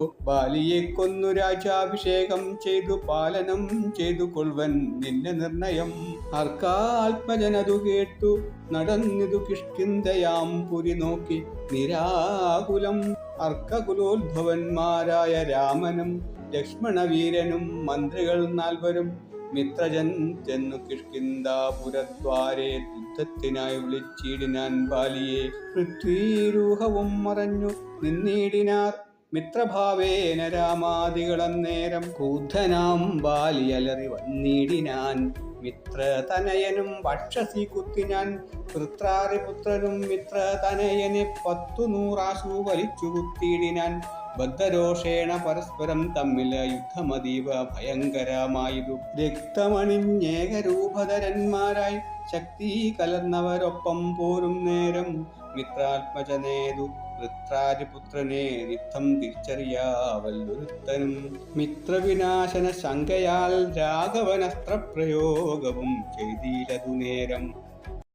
ബാലിയെ കൊന്നു രാജാഭിഷേകം ചെയ്തു പാലനം ചെയ്തു കൊൾവൻ നിന്റെ നിർണയം. അർക്കാത്മജനതു കേട്ടു നടന്നിതു കിഷ്കിന്തയാം പുരി നോക്കി. നിരാകുലം അർക്കകുലോത്ഭവന്മാരായ രാമനും ലക്ഷ്മണവീരനും മന്ത്രികൾ നാൽവരും മിത്രജൻ ചെന്നു കിഷ്കിന്താപുരദ്വാരെ യുദ്ധത്തിനായി വിളിച്ചിടിനാൻ ബാലിയെ. പൃഥ്വീരൂഹവും മറഞ്ഞു നിന്നീടിനാർ മിത്രഭാവേന രാമാദികളന്നേരം ക്രൂദ്ധനാം ബാലിയലറി വന്നിടിനാൻ. മിത്രതനയനും വക്ഷസി കുത്തിനാൻ വൃത്രാറിപുത്രനും പത്തു നൂറാശു വലിച്ചു കുത്തിയിടിനാൻ ബദ്ധരോഷേണ പരസ്പരം തമ്മിൽ യുദ്ധമതീവ ഭയങ്കരമായതു രക്തമണിഞ്ഞേകരൂപധരന്മാരായി ശക്തി കലർന്നവരൊപ്പം പോരും നേരം മിത്രാത്മജനേതു. വൃത്രാരിപുത്രനെ നിത്തം തിരിച്ചറിയാവല്ലൊരുത്തനും. മിത്രവിനാശന ശങ്കയാൽ രാഘവനസ്ത്രപ്രയോഗവും ചെയ്തീലതു നേരം